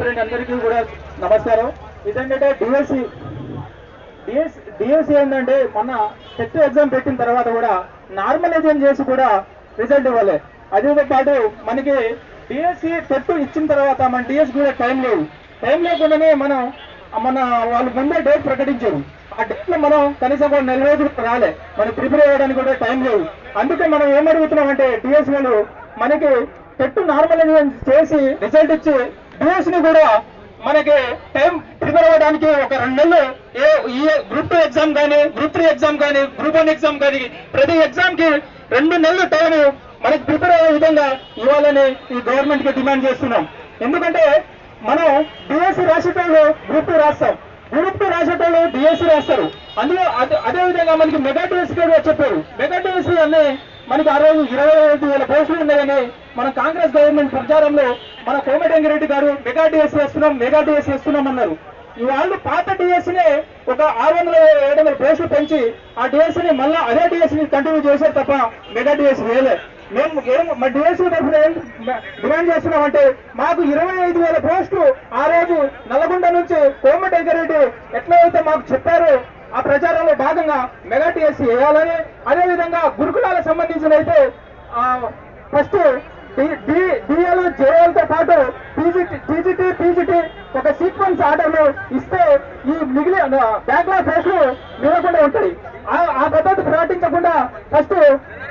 అందరికీ కూడా నమస్కారం. ఇదేంటంటే డిఎస్సి డిఎస్ డిఎస్సి ఏంటంటే మొన్న టెస్ట్ ఎగ్జామ్ పెట్టిన తర్వాత కూడా నార్మలైజేషన్ చేసి కూడా రిజల్ట్ ఇవ్వాలి. అదేతో పాటు మనకి డిఎస్సి టెట్ ఇచ్చిన తర్వాత మన డిఎస్ కూడా టైం లేదు. టైం లేకుండానే మనం మన వాళ్ళు ముందే డేట్ ప్రకటించారు. ఆ డేట్ మనం కనీసం కూడా నెల రోజులు రాలే. మనం ప్రిపేర్ అవ్వడానికి కూడా టైం లేదు. అందుకే మనం ఏం అడుగుతున్నామంటే డిఎస్ వాళ్ళు మనకి టెట్ నార్మలైజేషన్ చేసి రిజల్ట్ ఇచ్చి డిఎస్ని కూడా మనకి టైం ప్రిపేర్ అవ్వడానికి ఒక రెండు నెలలు ఏ ఈ గ్రూప్ టూ ఎగ్జామ్ కానీ గ్రూప్ త్రీ ఎగ్జామ్ కానీ గ్రూప్ వన్ ఎగ్జామ్ కానీ ప్రతి ఎగ్జామ్కి రెండు నెలలు టైం మనకి ప్రిపేర్ అయ్యే విధంగా ఇవ్వాలని ఈ గవర్నమెంట్కి డిమాండ్ చేస్తున్నాం. ఎందుకంటే మనం డిఎస్సి రాసేటోళ్ళు గ్రూప్ టూ రాస్తాం. గ్రూప్ టూ రాసేటోళ్ళు డిఎస్సి రాస్తారు. అందులో అదే అదే విధంగా మనకి మెగా డిఎస్సి కూడా చెప్పారు. మెగా డిఎస్సి మనకి ఆ రోజు ఇరవై ఐదు వేల పోస్టులు ఉన్నాయని మన కాంగ్రెస్ గవర్నమెంట్ ప్రచారంలో మన కోమటిరెడ్డి గారు మెగా డిఎస్ చేస్తున్నాం మెగా డిఎస్ చేస్తున్నాం అన్నారు. వాళ్ళు పాత డిఎస్సీని ఒక ఆరు వందల ఏడు వందల పోస్టులు పెంచి ఆ డిఎస్సీని మళ్ళీ అదే డిఎస్సీని కంటిన్యూ చేశారు తప్ప మెగా డిఎస్సీ వేయలే. మేము ఏం మా డిఎస్సీ తరఫున ఏం డిమాండ్ చేస్తున్నామంటే మాకు ఇరవై ఐదు వేల పోస్టు ఆ రోజు నల్గొండ నుంచి కోమటంకరెడ్డి ఎట్లా అయితే మాకు చెప్పారో ఆ ప్రచారంలో భాగంగా మెగా టీఎస్సీ వేయాలని అదేవిధంగా గురుకులాలకు సంబంధించిన అయితే ఫస్ట్ డిఎల్ జేఎల్తో పాటు టీజీటీ పీజీటీ ఒక సీక్వెన్స్ ఆర్డర్లు ఇస్తే ఈ మిగిలిన బ్యాక్లాగ్ ఫేస్లు వినకుండా ఉంటాయి. ఆ పద్ధతి ప్రకటించకుండా ఫస్ట్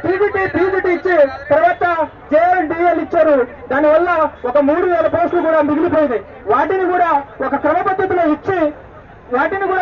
టీజీటీ పీజీటీ ఇచ్చి తర్వాత జేఎల్ డిఎల్ ఇచ్చారు. దానివల్ల ఒక మూడు వేల పోస్టులు కూడా మిగిలిపోయింది వాటిని కూడా ఒక క్రమ పద్ధతిలో ఇచ్చి వాటిని కూడా